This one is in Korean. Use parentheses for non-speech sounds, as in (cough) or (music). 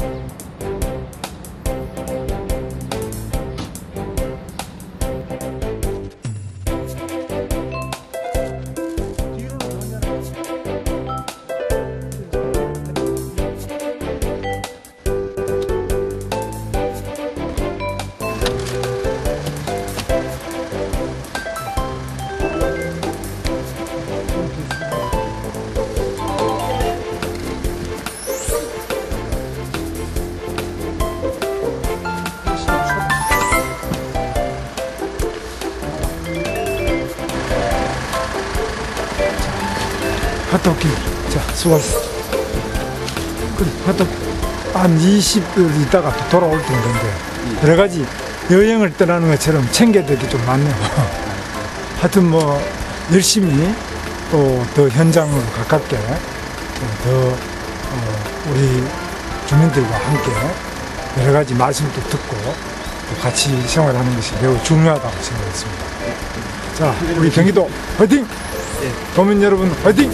you 갔다 올게요. 자, 수고하셨어. 그래, 갔다. 한 20일 있다가 또 돌아올 텐데, 여러 가지 여행을 떠나는 것처럼 챙겨야 될 게 좀 많네요. (laughs) 하여튼 뭐, 열심히 또 더 현장으로 가깝게, 또 더, 어, 우리 주민들과 함께 여러 가지 말씀도 듣고 또 같이 생활하는 것이 매우 중요하다고 생각했습니다. 자, 우리 경기도 화이팅! 도민 여러분 화이팅!